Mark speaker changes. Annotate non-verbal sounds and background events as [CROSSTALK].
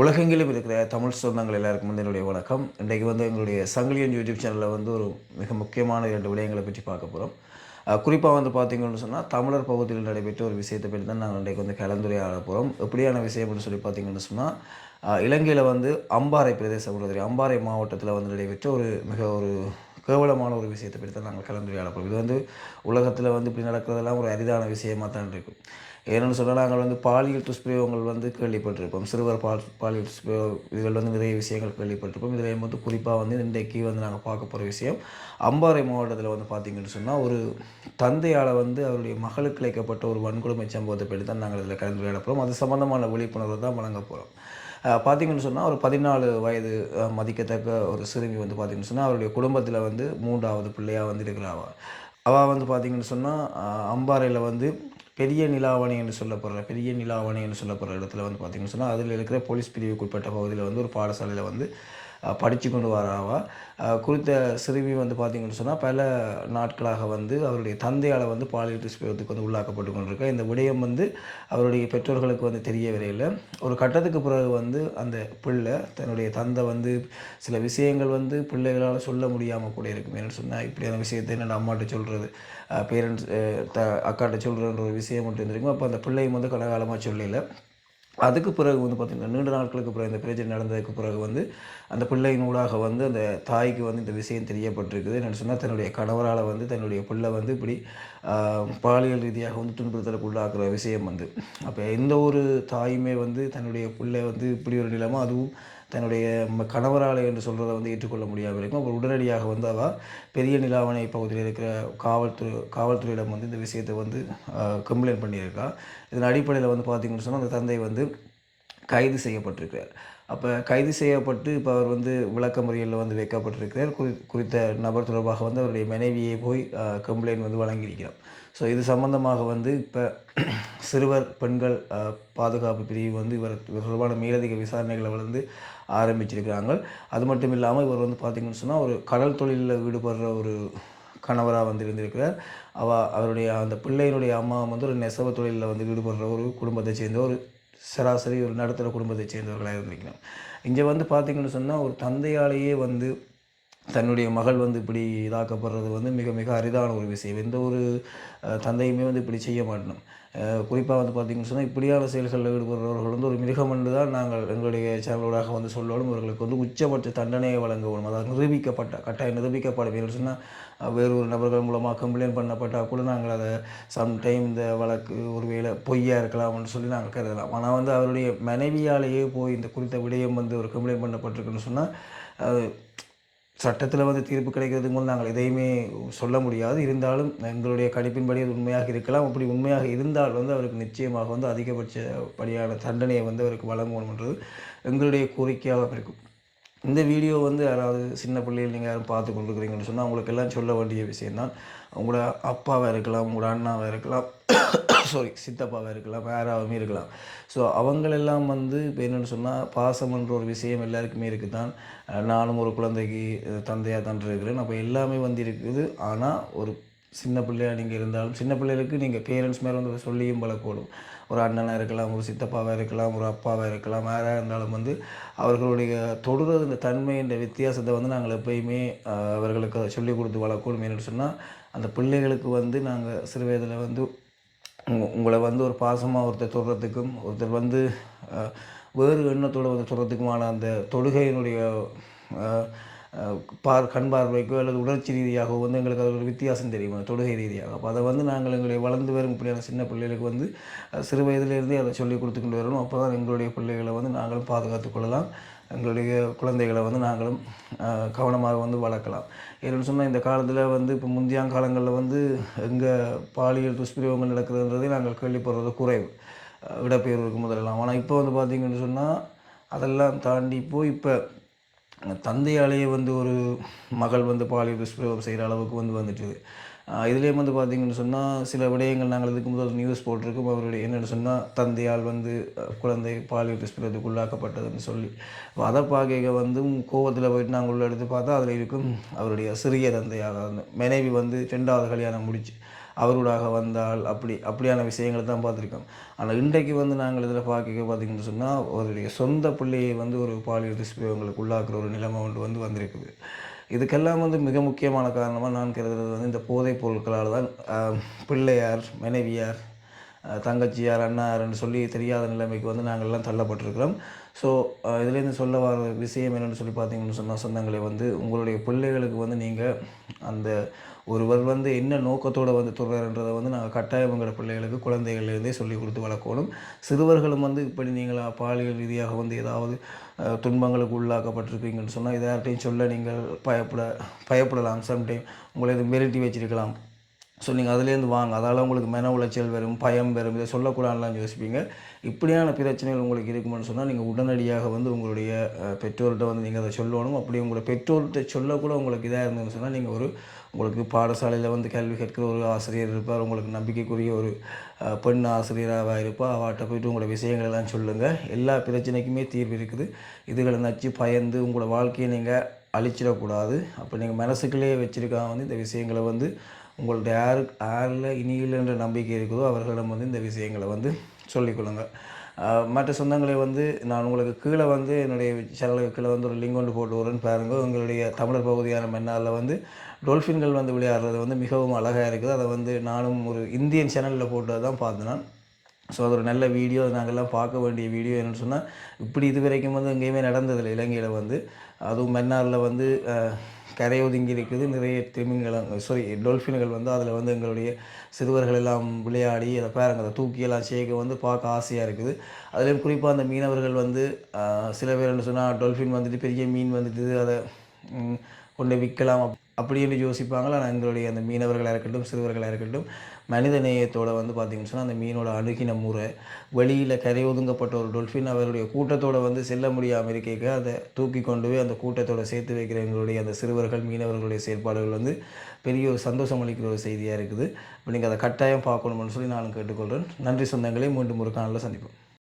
Speaker 1: உலகெங்கிலும் இருக்கிற தமிழ் சொந்தங்கள் எல்லாருக்கும் வந்து என்னுடைய வணக்கம். இன்றைக்கு வந்து எங்களுடைய சங்கிலியன் யூடியூப் சேனலில் வந்து ஒரு மிக முக்கியமான இரண்டு விடயங்களை பற்றி பார்க்க போகிறோம் குறிப்பாக வந்து பார்த்தீங்கன்னு சொன்னால் தமிழர் பகுதியில் நடைபெற்ற ஒரு விஷயத்தை பற்றி தான் நாங்கள் இன்றைக்கு வந்து கலந்துரையாட போகிறோம் எப்படியான விஷயம்னு சொல்லி பார்த்தீங்கன்னு சொன்னால் இலங்கையில் வந்து அம்பாறை பிரதேசம் உள்ளது அம்பாறை மாவட்டத்தில் வந்து நடைபெற்ற ஒரு மிக ஒரு கேவலமான ஒரு விஷயத்தை பற்றி தான் நாங்கள் கலந்துரையாட போகிறோம் இது வந்து உலகத்தில் வந்து இப்படி நடக்கிறதெல்லாம் ஒரு அரிதான விஷயமாக தான் இருக்கும். ஏன்னு சொன்னால் நாங்கள் வந்து பாலியல் துஷ்பிரயோகங்கள் வந்து கேள்விப்பட்டிருப்போம். சிறுவர் பால் பாலியல் துஷ்பிரயோக இதில் வந்து நிறைய விஷயங்கள் கேள்விப்பட்டிருப்போம். இதில் வந்து குறிப்பாக வந்து இன்றைக்கு வந்து நாங்கள் பார்க்க போகிற விஷயம் அம்பாறை மாவட்டத்தில் வந்து பார்த்திங்கன்னு சொன்னால் ஒரு தந்தையால் வந்து அவருடைய மகளுக்கு இழைக்கப்பட்ட ஒரு வன்கொடுமை சம்பவத்தை பற்றி தான் நாங்கள் இதில் கலந்துரையாட போகிறோம் அது சம்மந்தமான விழிப்புணர்வு தான் வழங்க போகிறோம். பார்த்திங்கன்னு சொன்னால் ஒரு பதினாலு வயது மதிக்கத்தக்க ஒரு சிறுமி வந்து பார்த்திங்கன்னு சொன்னால் அவருடைய குடும்பத்தில் வந்து மூன்றாவது பிள்ளையாக வந்து இருக்கிறாவா அவள் வந்து பார்த்திங்கன்னு சொன்னால் அம்பாறையில் வந்து பெரிய நிலாவணை என்று சொல்லப்படுற பெரிய நிலாவணை என்று சொல்லப்படுற இடத்துல வந்து பார்த்திங்கன்னு சொன்னால் அதில் இருக்கிற போலீஸ் பிரிவுக்குட்பட்ட பகுதியில் வந்து ஒரு பாடசாலையில் வந்து படித்து கொண்டு வராவா? குறித்த சிறுமி வந்து பார்த்திங்கன்னு சொன்னால் பல நாட்களாக வந்து அவருடைய தந்தையால் வந்து பாலியல் துஷ்பிரத்துக்கு வந்து உள்ளாக்கப்பட்டு கொண்டிருக்க. இந்த விடயம் வந்து அவருடைய பெற்றோர்களுக்கு வந்து தெரிய வரையில் ஒரு கட்டத்துக்கு பிறகு வந்து அந்த பிள்ளை தன்னுடைய தந்தை வந்து சில விஷயங்கள் வந்து பிள்ளைகளால் சொல்ல முடியாமல் கூட இருக்கும். ஏன்னு சொன்னால் இப்படியான விஷயத்தை என்னென்ன அம்மாட்ட சொல்கிறது பேரண்ட்ஸ் த அக்காட்ட சொல்கிறன்ற ஒரு விஷயம் மட்டும் இருந்திருக்கும். அப்போ அந்த பிள்ளையும் வந்து கடகாலமாக சொல்லலை. அதுக்கு பிறகு வந்து பார்த்திங்கன்னா நீண்ட நாட்களுக்கு பிறகு இந்த பிரச்சனை நடந்ததுக்கு பிறகு வந்து அந்த பிள்ளையின் ஊடாக வந்து அந்த தாய்க்கு வந்து இந்த விஷயம் தெரியப்பட்டிருக்குது. என்னென்னு சொன்னால் தன்னுடைய கணவரால் வந்து தன்னுடைய பிள்ளை வந்து இப்படி பாலியல் ரீதியாக வந்து துன்புறுத்தலுக்கு உள்ளாக்குற விஷயம் வந்து. அப்போ எந்த ஒரு தாயுமே வந்து தன்னுடைய பிள்ளை வந்து இப்படி ஒரு நிலைமை அதுவும் தன்னுடைய கணவரால் என்று சொல்கிறத வந்து ஏற்றுக்கொள்ள முடியாமல் இருக்கும் அப்புறம் உடனடியாக வந்து அவள் பெரிய நிலாவணை பகுதியில் இருக்கிற காவல்துறை காவல்துறையிடம் வந்து இந்த விஷயத்தை வந்து கம்ப்ளைண்ட் பண்ணியிருக்கா. இதன் அடிப்படையில் வந்து பார்த்திங்கன்னு சொன்னால் அந்த தந்தை வந்து கைது செய்யப்பட்டிருக்கிறார். அப்போ கைது செய்யப்பட்டு இப்போ அவர் வந்து விளக்க முறையில் வந்து வைக்கப்பட்டிருக்கிறார். குறி குறித்த நபர் தொடர்பாக வந்து அவருடைய மனைவியை போய் கம்ப்ளைண்ட் வந்து வழங்கியிருக்கிறார். ஸோ இது சம்மந்தமாக வந்து இப்போ சிறுவர் பெண்கள் பாதுகாப்பு பிரிவு வந்து இவர் தொடர்பான மேலதிக விசாரணைகளை வந்து ஆரம்பிச்சிருக்கிறாங்க. அது மட்டும் இல்லாமல் இவர் வந்து பார்த்திங்கன்னு சொன்னால் ஒரு கடல் தொழிலில் ஈடுபடுற ஒரு கணவராக வந்து இருந்திருக்கிறார். அவ அவருடைய அந்த பிள்ளையினுடைய அம்மா வந்து ஒரு நெசவு தொழிலில் வந்து ஈடுபடுற ஒரு குடும்பத்தை சேர்ந்த ஒரு சராசரி ஒரு நடுத்தர குடும்பத்தை சேர்ந்தவர்களாக இருந்திருக்கிறார். இங்கே வந்து பார்த்திங்கன்னு சொன்னால் ஒரு தந்தையாலேயே வந்து தன்னுடைய மகள் வந்து இப்படி இதாக்கப்படுறது வந்து மிக மிக அரிதான ஒரு விஷயம். எந்த ஒரு தந்தையுமே வந்து இப்படி செய்ய மாட்டோம் குறிப்பாக வந்து பார்த்திங்கன்னு சொன்னால் இப்படியான செயல்களில் ஈடுபடுறவர்கள் வந்து ஒரு மிருகம் என்று தான் நாங்கள் எங்களுடைய சேனலோடாக வந்து சொல்லணும் இவர்களுக்கு வந்து உச்சபட்ச தண்டனையை வழங்க வேணும் அதாவது நிரூபிக்கப்பட்ட கட்டாயம் நிரூபிக்கப்படும். என்று சொன்னால் வேறு ஒரு நபர்கள் மூலமாக கம்ப்ளைண்ட் பண்ணப்பட்டால் கூட நாங்கள் அதை சம்டைம் இந்த வழக்கு ஒருவேளை பொய்யாக இருக்கலாம்னு சொல்லி நாங்கள் கருதலாம். ஆனால் வந்து அவருடைய மனைவியாலேயே போய் இந்த குறித்த விடயம் வந்து ஒரு கம்ப்ளைண்ட் பண்ணப்பட்டிருக்குன்னு சொன்னால் சட்டத்தில் வந்து தீர்ப்பு கிடைக்கிறதுக்கு நாங்கள் எதையுமே சொல்ல முடியாது. இருந்தாலும் எங்களுடைய கணிப்பின்படி அது உண்மையாக இருக்கலாம். அப்படி உண்மையாக இருந்தால் வந்து அவருக்கு நிச்சயமாக வந்து அதிகபட்ச படியான தண்டனையை வந்து அவருக்கு வழங்கணும் வழங்கணுன்றது எங்களுடைய கோரிக்கையாக இருக்கும். இந்த வீடியோ வந்து யாராவது சின்ன பிள்ளைகள் நீங்கள் யாரும் பார்த்து கொண்டிருக்கிறீங்கன்னு சொன்னால் அவங்களுக்கு எல்லாம் சொல்ல வேண்டிய விஷயந்தான் உங்களோட அப்பாவாக இருக்கலாம் உங்களோட அண்ணாவாக இருக்கலாம் [COUGHS] சாரி சித்தப்பாவாக இருக்கலாம் யாராவது இருக்கலாம். ஸோ அவங்களெல்லாம் வந்து இப்போ என்னென்னு சொன்னால் பாசம்ன்ற ஒரு விஷயம் எல்லாருக்குமே இருக்குது தான் நானும் ஒரு குழந்தைக்கு தந்தையாக தான் இருக்கிறேன். அப்போ எல்லாமே வந்து இருக்குது. ஆனால் ஒரு சின்ன பிள்ளையாக நீங்கள் இருந்தாலும் சின்ன பிள்ளைகளுக்கு நீங்கள் பேரண்ட்ஸ் மேலே வந்து சொல்லியும் பழக்கணும் ஒரு அண்ணனாக இருக்கலாம் ஒரு சித்தப்பாவாக இருக்கலாம் ஒரு அப்பாவாக இருக்கலாம் யாராக இருந்தாலும் வந்து அவர்களுடைய தொடுறது இந்த தன்மை இந்த வித்தியாசத்தை வந்து நாங்கள் எப்பயுமே அவர்களுக்கு சொல்லிக் கொடுத்து வளர்க்கணும். என்று சொன்னால் அந்த பிள்ளைகளுக்கு வந்து நாங்கள் சிறு வயதில் வந்து உங்களை வந்து ஒரு பாசமாக ஒருத்தர் தொடுறதுக்கும் ஒருத்தர் வந்து வேறு எண்ணத்தோடு வந்து தொடுறதுக்குமான அந்த தொழுகையினுடைய பார் கண் பார்வைக்கோ அல்லது உணர்ச்சி ரீதியாகவோ வந்து எங்களுக்கு அது ஒரு வித்தியாசம் தெரியும் தொடுகை ரீதியாக. அப்போ அதை வந்து நாங்கள் எங்களுடைய வளர்ந்து வரும் இப்படியான சின்ன பிள்ளைகளுக்கு வந்து சிறு வயதிலிருந்தே அதை சொல்லி கொடுத்துக்கொண்டு வரணும். அப்போ தான் எங்களுடைய பிள்ளைகளை வந்து நாங்களும் பாதுகாத்து கொள்ளலாம். எங்களுடைய குழந்தைகளை வந்து நாங்களும் கவனமாக வந்து வளர்க்கலாம். ஏன்னு சொன்னால் இந்த காலத்தில் வந்து இப்போ முந்தியாங்காலங்களில் காலங்களில் வந்து எங்கே பாலியல் துஷ்பிரயோகங்கள் நடக்குதுன்றதே நாங்கள் கேள்விப்படுறது குறைவு. விடப்பெயர்வுக்கு முதலெல்லாம். ஆனால் இப்போ வந்து பார்த்திங்கன்னு சொன்னால் அதெல்லாம் தாண்டி போய் இப்போ தந்தையாலேயே வந்து ஒரு மகள் வந்து பாலியல் துஷ்பிரயோகம் செய்கிற அளவுக்கு வந்து வந்துட்டு. இதுலேயும் வந்து பார்த்திங்கன்னு சொன்னால் சில விடயங்கள் நாங்கள் இதுக்கு முதல் நியூஸ் போட்டிருக்கோம். அவருடைய என்னென்னு சொன்னால் தந்தையால் வந்து குழந்தை பாலியல் துஷ்பிரயோகத்துக்கு உள்ளாக்கப்பட்டதுன்னு சொல்லி. அதை பார்க்க வந்து கோவத்தில் போயிட்டு நாங்கள் உள்ள எடுத்து பார்த்தா அதில் இருக்கும் அவருடைய சிறிய தந்தையாக மனைவி வந்து ரெண்டாவது கல்யாணம் முடிச்சு அவரூடாக வந்தால் அப்படி அப்படியான விஷயங்களை தான் பார்த்துருக்கோம். ஆனால் இன்றைக்கு வந்து நாங்கள் இதில் பார்க்க பார்த்தீங்கன்னு சொன்னால் அவருடைய சொந்த பிள்ளையை வந்து ஒரு பாலியல் துஷ்பிரயோகங்களுக்கு உள்ளாக்குற ஒரு நிலைமை ஒன்று வந்து வந்திருக்குது. இதுக்கெல்லாம் வந்து மிக முக்கியமான காரணமாக நான் கருதுறது வந்து இந்த போதைப் பொருட்களால் தான் பிள்ளையார் மனைவியார் தங்கச்சியார் அண்ணாருன்னு சொல்லி தெரியாத நிலைமைக்கு வந்து நாங்கள் எல்லாம் தள்ளப்பட்டிருக்கிறோம். ஸோ இதுலேருந்து சொல்ல வர விஷயம் என்னென்னு சொல்லி பார்த்தீங்கன்னு சொன்னால் சொந்தங்களே வந்து உங்களுடைய பிள்ளைகளுக்கு வந்து நீங்கள் அந்த ஒருவர் வந்து என்ன நோக்கத்தோடு வந்து தொடர்ன்றதை வந்து நாங்கள் கட்டாயம் எங்களோட பிள்ளைகளுக்கு குழந்தைகள்லேருந்தே சொல்லி கொடுத்து வளர்க்கணும். சிறுவர்களும் வந்து இப்படி நீங்கள் பாலியல் ரீதியாக வந்து ஏதாவது துன்பங்களுக்கு உள்ளாக்கப்பட்டிருக்கீங்கன்னு சொன்னால் இதார்ட்டையும் சொல்ல நீங்கள் பயப்பட பயப்படலாம். சம்டைம் உங்களை இது மிரட்டி வச்சிருக்கலாம். ஸோ நீங்கள் அதுலேருந்து வாங்க. அதால் உங்களுக்கு மன உளைச்சல் வரும் பயம் வரும். இதை சொல்லக்கூடாதுலாம் யோசிப்பீங்க. இப்படியான பிரச்சனைகள் உங்களுக்கு இருக்குமென்னு சொன்னால் நீங்கள் உடனடியாக வந்து உங்களுடைய பெற்றோர்கிட்ட வந்து நீங்கள் அதை சொல்லணும். அப்படி உங்களை பெற்றோர்கிட்ட சொல்லக்கூட உங்களுக்கு இதாக இருந்ததுன்னு சொன்னால் நீங்கள் ஒரு உங்களுக்கு பாடசாலையில் வந்து கல்வி கேட்கிற ஒரு ஆசிரியர் இருப்பார். உங்களுக்கு நம்பிக்கைக்குரிய ஒரு பெண் ஆசிரியராக இருப்பார் அவர்கிட்ட போயிட்டு உங்களோட விஷயங்கள் எல்லாம் சொல்லுங்கள் எல்லா பிரச்சனைக்குமே தீர்வு இருக்குது. இதுகளை நச்சு பயந்து உங்களோட வாழ்க்கையை நீங்கள் அழிச்சிடக்கூடாது. அப்போ நீங்கள் மனசுக்குள்ளேயே வச்சுருக்காங்க வந்து இந்த விஷயங்களை வந்து உங்கள்கிட்ட யாரு யாரில் இனியில் என்ற நம்பிக்கை இருக்குதோ அவர்களிடம் வந்து இந்த விஷயங்களை வந்து சொல்லிக்கொள்ளுங்கள். மற்ற சொந்தங்களை வந்து நான் உங்களுக்கு கீழே வந்து என்னுடைய சேனலுக்கு கீழே வந்து ஒரு லிங்க் கொண்டு போட்டு வரேன்னு பாருங்கள் உங்களுடைய தமிழர் பகுதியான மன்னாரில் வந்து டொல்ஃபின்கள் வந்து விளையாடுறது வந்து மிகவும் அழகாக இருக்குது. அதை வந்து நானும் ஒரு இந்தியன் சேனலில் போட்டு தான் பார்த்தேன் நான். ஸோ அது ஒரு நல்ல வீடியோ நாங்கள்லாம் பார்க்க வேண்டிய வீடியோ என்னென்னு சொன்னால் இப்படி இது வரைக்கும் வந்து எங்கேயுமே நடந்ததில்லை இலங்கையில் வந்து. அதுவும் மன்னாரில் வந்து கரை ஒதுங்கி இருக்குது. நிறைய திமிங்கலம் சாரி டொல்ஃபின்கள் வந்து அதில் வந்து எங்களுடைய சிறுவர்கள் எல்லாம் விளையாடி அதை பாருங்க அதை தூக்கி எல்லாம் சேர்க்க வந்து பார்க்க ஆசையாக இருக்குது. அதுலேயும் குறிப்பாக அந்த மீனவர்கள் வந்து சில பேர் என்ன சொன்னால் டொல்ஃபின் வந்துட்டு பெரிய மீன் வந்துட்டு அதை கொண்டு விற்கலாம். அப்- அப்படின்னு யோசிப்பாங்களா? ஆனால் எங்களுடைய அந்த மீனவர்களாக இருக்கட்டும் சிறுவர்களாக இருக்கட்டும் மனித நேயத்தோடு வந்து பார்த்திங்கன்னு சொன்னால் அந்த மீனோட அணுகின முறை வெளியில் கரை ஒதுங்கப்பட்ட ஒரு டொல்ஃபின் அவருடைய கூட்டத்தோட வந்து செல்ல முடியாமல் இருக்க அதை தூக்கி கொண்டு போய் அந்த கூட்டத்தோட சேர்த்து வைக்கிற எங்களுடைய அந்த சிறுவர்கள் மீனவர்களுடைய செயற்பாடுகள் வந்து பெரிய ஒரு சந்தோஷம் அளிக்கிற ஒரு செய்தியாக இருக்குது. இப்போ நீங்கள் அதை கட்டாயம் பார்க்கணும்னு சொல்லி நான் கேட்டுக்கொள்கிறேன் நன்றி சொந்தங்களே மீண்டும் ஒரு காணொலியில் சந்திப்போம்.